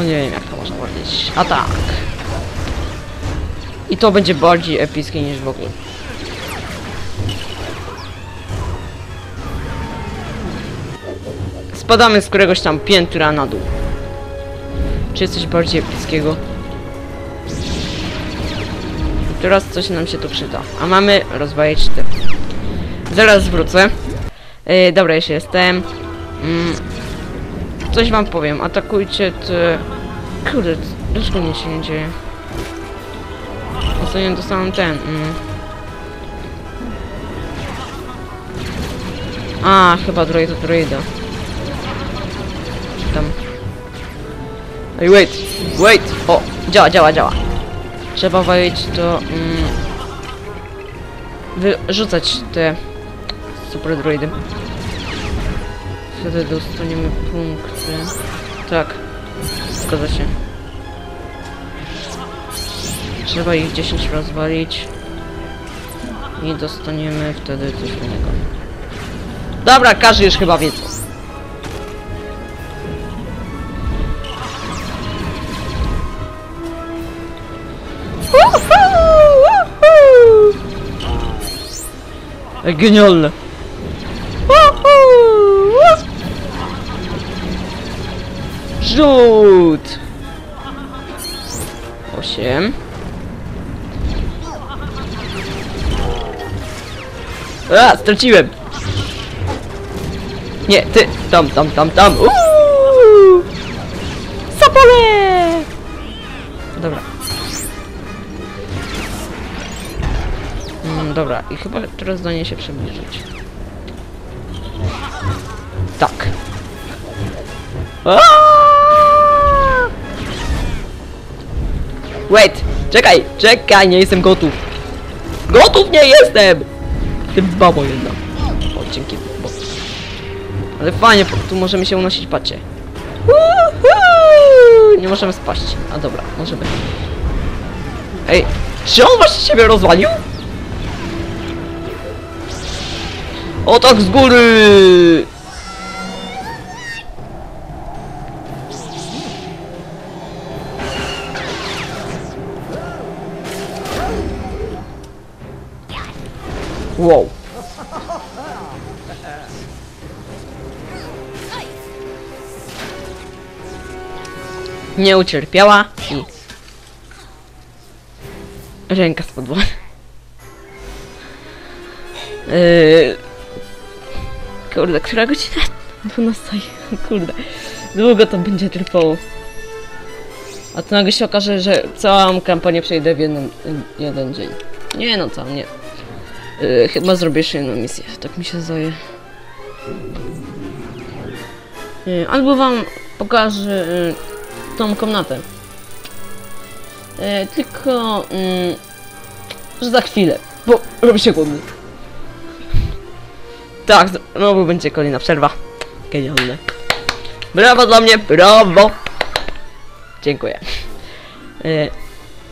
No nie wiem jak to można powiedzieć. A tak. I to będzie bardziej epickie niż w ogóle. Spadamy z któregoś tam piętra na dół. Czy coś bardziej epickiego? Teraz coś nam się tu przyda. A mamy rozwalić te. Zaraz wrócę. Yy, dobra, jeszcze jestem. Mm, coś wam powiem. Atakujcie te... Kurde, dlaczego nic się nie dzieje? Ostatnio dostałem ten... Mm. A, chyba droid to droida. Tam... Ej, wait! Wait! O! Działa, działa, działa. Trzeba walić to... Mm, wyrzucać te super droidy. Wtedy dostaniemy punkty. Tak. Zgadza się. Trzeba ich 10 rozwalić. I dostaniemy wtedy coś innego. Dobra, każdy już chyba wie co. Genialne. Rzut! Osiem. A, straciłem! Nie, ty! Tam, tam, tam, tam! Uuu! Sapole! Dobra. Mm, dobra, i chyba teraz do niej się przybliżyć. Tak. Aaaa! Wait! Czekaj! Czekaj! Nie jestem gotów! Gotów nie jestem! Ty babo jedna. O, dzięki. Bo... Ale fajnie, tu możemy się unosić, patrzcie. Nie możemy spaść. A dobra, możemy. Ej, czy on właśnie siebie rozwalił? O tak z góry! Nie ucierpiała i... Ręka spadła. Yy... Kurde, która godzina? 12. Kurde. Długo to będzie trwało. A to nagle się okaże, że całą kampanię przejdę w jeden, jeden dzień. Nie no, całą nie. Yy, chyba zrobię jeszcze jedną misję, tak mi się zdaje. Yy, albo wam pokażę yy, tą komnatę. Yy, tylko, yy, że za chwilę, bo robi się głodny. Tak, znowu będzie kolejna przerwa. Genialne. Brawo dla mnie, brawo! Dziękuję. Yy,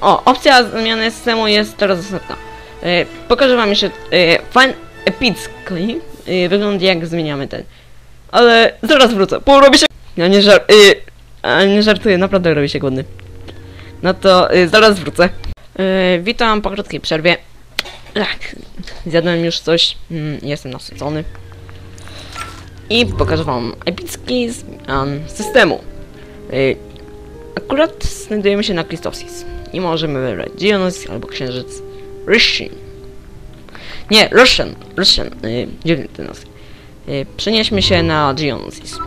o, opcja zmiany systemu jest teraz dostępna. E, pokażę wam jeszcze e, fan epicki e, wygląd jak zmieniamy ten. Ale zaraz wrócę, bo robi się... Ja nie, żar e, nie żartuję, naprawdę robi się głodny. No to e, zaraz wrócę. E, witam po krótkiej przerwie. Tak, zjadłem już coś, mm, jestem nasycony. I pokażę wam epicki zmian systemu. E, akurat znajdujemy się na Christophsis. I możemy wybrać Dionys albo Księżyc Ryshin. Nie, Russian. Russian. Yy, dziwny ten. Yy, przenieśmy się na Geonosis.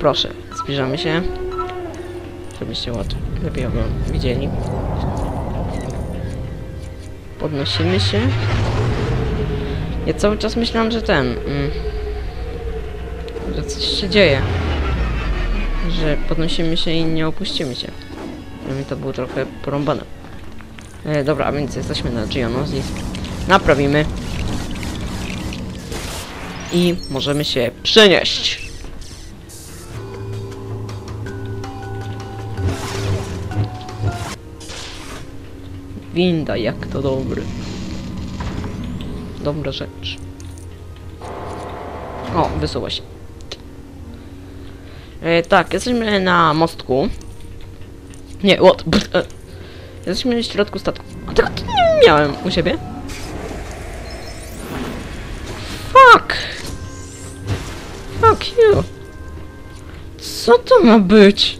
Proszę, zbliżamy się. Żebyście łatwo lepiej widzieli. Podnosimy się. Ja cały czas myślałam, że ten... Mm, że coś się dzieje. Że podnosimy się i nie opuścimy się. Dla mnie to było trochę porąbane. E, dobra, a więc jesteśmy na Geonosis. Naprawimy. I możemy się przenieść. Winda, jak to dobry. Dobra rzecz. O, wysuwa się. E, tak, jesteśmy na mostku. Nie, what? Brr, e. Jesteśmy w środku statku. A tego nie miałem u siebie. Fuck! Fuck you! Co to ma być?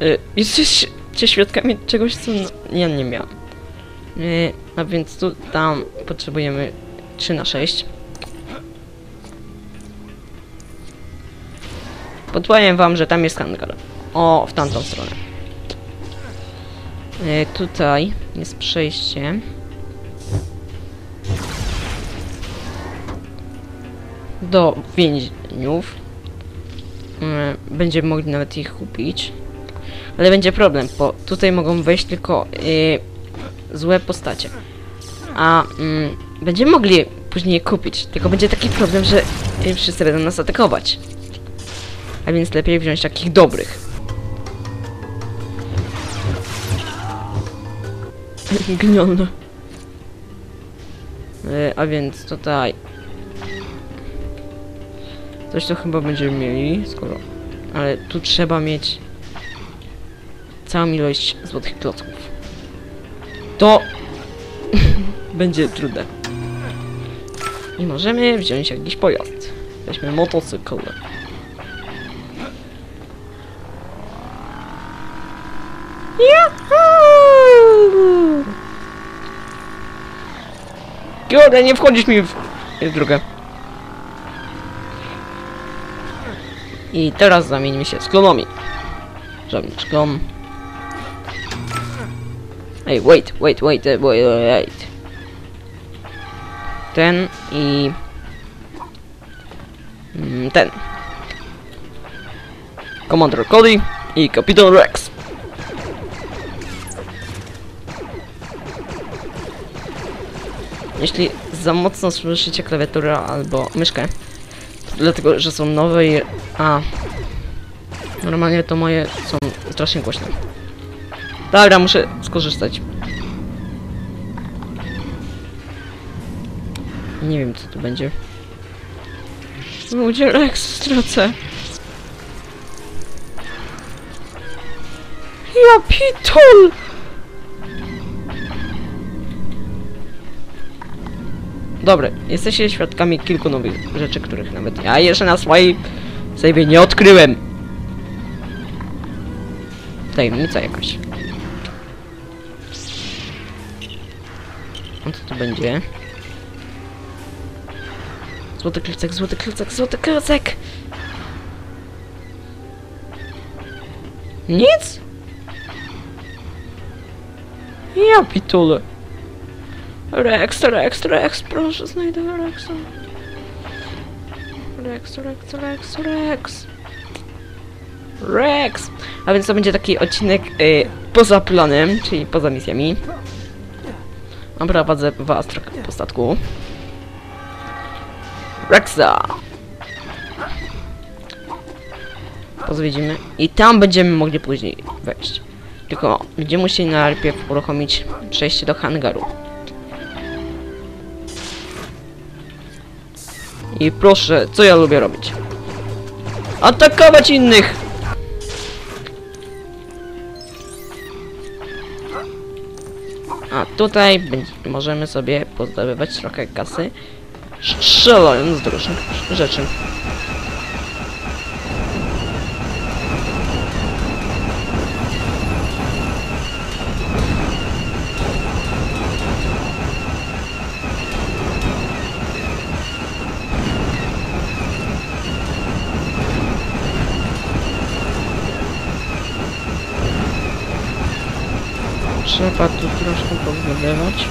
E, jesteście świadkami czegoś, co ja nie miałem. E, a więc tu, tam potrzebujemy 3 na 6. Podpowiem wam, że tam jest hangar. O, w tamtą stronę. E, tutaj jest przejście. Do więźniów. E, będziemy mogli nawet ich kupić. Ale będzie problem, bo tutaj mogą wejść tylko e, złe postacie. A mm, będziemy mogli później kupić. Tylko będzie taki problem, że e, wszyscy będą nas atakować. A więc lepiej wziąć takich dobrych. Gnione. E, a więc tutaj... Coś to chyba będziemy mieli, skoro... Ale tu trzeba mieć... Całą ilość złotych klocków. To... będzie trudne. I możemy wziąć jakiś pojazd. Weźmy motocykl. Juhu! Kurde, nie wchodzisz mi w, w drogę. I teraz zamienimy się z klonami. Klon. Ej, wait, wait, wait, wait, wait. Ten i... mm, Ten. Commander Cody i Kapitan Rex. Jeśli za mocno słyszycie klawiaturę albo myszkę, dlatego, że są nowe i... A... Normalnie to moje są strasznie głośne. Dobra, muszę skorzystać. Nie wiem, co tu będzie. Ludzie, Rex, stracę. Ja pitol! Dobra, jesteście świadkami kilku nowych rzeczy, których nawet ja jeszcze na swojej sobie nie odkryłem. Tajemnica jakaś. Będzie? Złoty klocek, złoty klocek, złoty klocek! Nic? Ja pitule. Rex, Rex, Rex, proszę, znajdę Rexa. Rex, Rex, Rex, Rex. Rex! A więc to będzie taki odcinek y, poza planem, czyli poza misjami. Prowadzę was trochę po statku. Rexa! Pozwiedzimy. I tam będziemy mogli później wejść. Tylko będziemy musieli najpierw uruchomić przejście do hangaru. I proszę, co ja lubię robić? Atakować innych! A tutaj możemy sobie pozdobywać trochę kasy, strzelając do różnych rzeczy. Trzeba tu troszkę pozdobywać.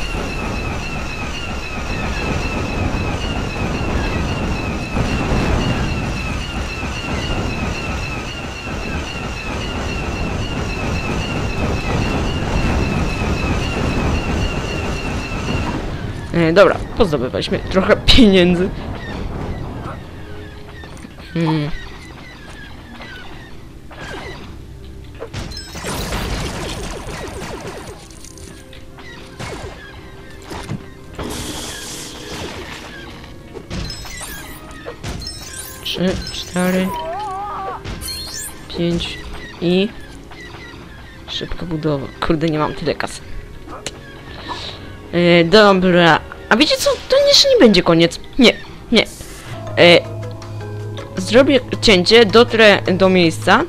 E, dobra, pozdobywaliśmy trochę pieniędzy. Hmm. Trzy, cztery, pięć i szybka budowa. Kurde, nie mam tyle kasy. E, dobra. A wiecie co? To jeszcze nie będzie koniec. Nie, nie. E, zrobię cięcie, dotrę do miejsca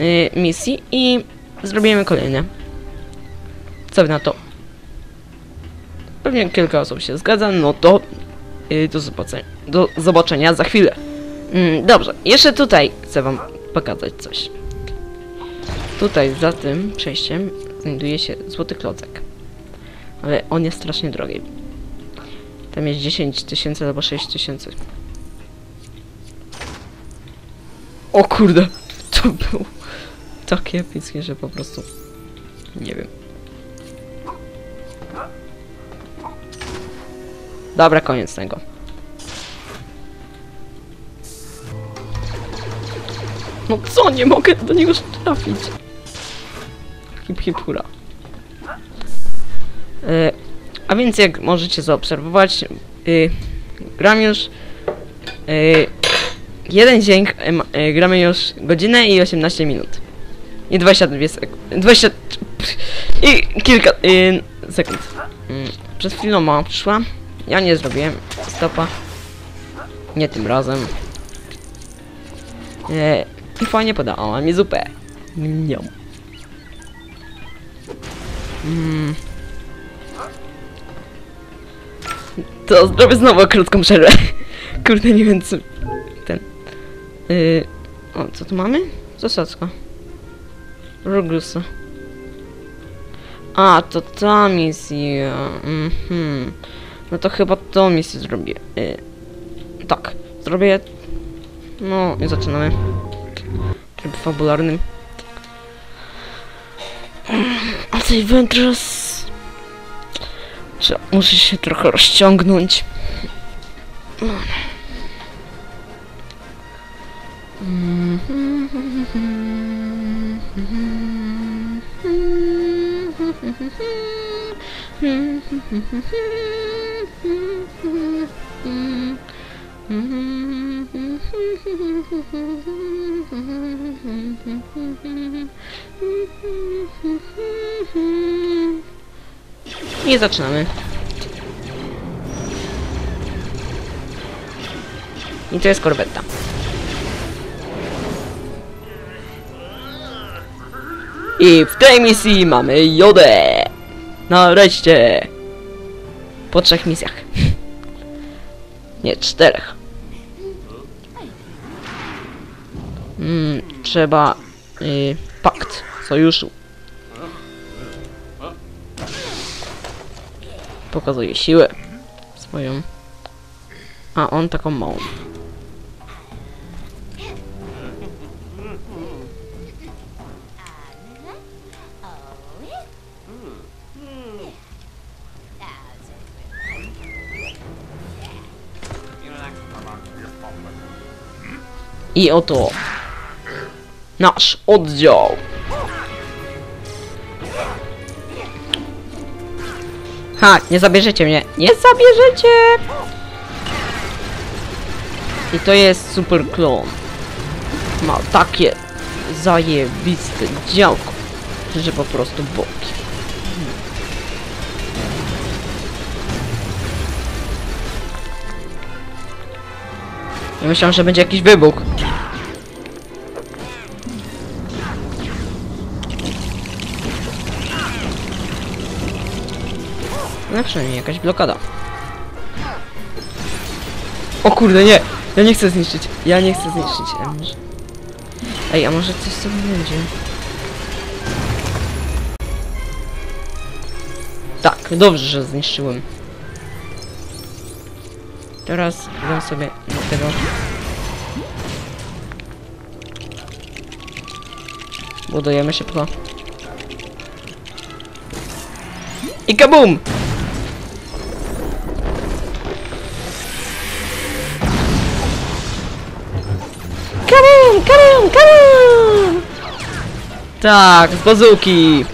e, misji i zrobimy kolejne. Co na to? Pewnie kilka osób się zgadza, no to yy, do, zobaczenia, do zobaczenia za chwilę. Mm, dobrze, jeszcze tutaj chcę wam pokazać coś. Tutaj za tym przejściem znajduje się złoty klocek. Ale on jest strasznie drogi. Tam jest 10 tysięcy albo 6 tysięcy. O kurde, to był takie epickie, że po prostu nie wiem. Dobra, koniec tego. No co, nie mogę do niego trafić. Hip hip hura. E, a więc jak możecie zaobserwować, y, gram już y, jeden dzień, y, ma- y, gramy już godzinę i 18 minut. I 22 sekund. 20 i kilka y, sekund. Mm, Przed chwilą mama przyszła. Ja nie zrobiłem stopa. Nie tym razem. E, I fajnie podała mi zupę. Niam. Mm. To zrobię znowu krótką przerwę. Kurde, nie wiem co... Ten... Yy, o, co tu mamy? Zasadzka. Rogusa. A, to ta misja. Mhm. No to chyba tą misję zrobię. Y, tak, zrobię. No i zaczynamy. Tryb fabularny. A tej. Czy muszę się trochę rozciągnąć. I zaczynamy. I to jest korweta. I w tej misji mamy Jodę! Nareszcie! Po trzech misjach. Nie, czterech. Mm, trzeba... Y, pakt sojuszu. Pokazuje siłę swoją. A on taką małą. I oto nasz oddział. Ha, nie zabierzecie mnie. Nie zabierzecie! I to jest super klon. Ma takie zajebiste działko, że po prostu boki. Ja myślałem, że będzie jakiś wybuch. No przynajmniej jakaś blokada. O kurde, nie! Ja nie chcę zniszczyć. Ja nie chcę zniszczyć. A może... Ej, a może coś sobie będzie? Tak, dobrze, że zniszczyłem. Teraz dam sobie do tego. Budujemy szybko. I kabum! Kabum, kabum, kabum! Tak, z bazuki!